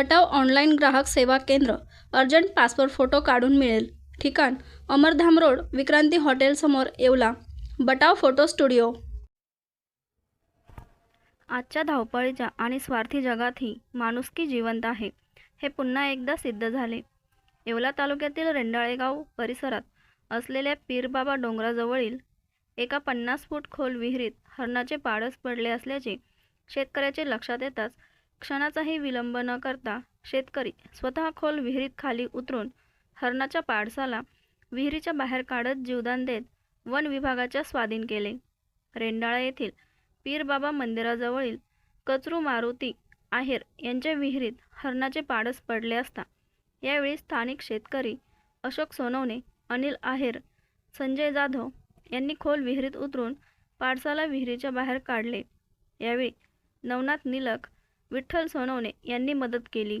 बटाव online ग्राहक सेवा केंद्र अर्जंट पासपोर्ट फोटो काढून मिळेल. ठिकाण अमरधाम रोड विक्रांती हॉटेलसमोर येवला. Batav photo studio. आजच्या धावपळीच्या आणि स्वार्थी जगातही माणुसकी जिवंत आहे. हे पुन्हा एकदा सिद्ध झाले. येवला तालुक्यातील रेंडाळेगाव परिसरात असलेल्या पीरबाबा डोंगराजवळील एका पन्नास फूट खोल विहिरीत हरणाचे पाडस पडले असल्याचे शेतकऱ्याचे लक्षात येताच क्षणाचाही विलंब न करता शेतकरी स्वतः खोल विहिरीत खाली उतरून हरणाच्या पाडसाला विहिरीच्या बाहेर काढत जीवदान देत वन विभागाच्या स्वाधीन केले. रेंडाळा येथील पीरबाबा मंदिराजवळील कचरू मारुती आहेर यांच्या विहिरीत हरणाचे पाडस पडले असता यावेळी स्थानिक शेतकरी अशोक सोनवणे अनिल आहेर संजय जाधव यांनी खोल विहिरीत उतरून पाडसाला विहिरीच्या बाहेर काढले. यावेळी नवनाथ निलक विठ्ठल सोनवणे यांनी मदत केली.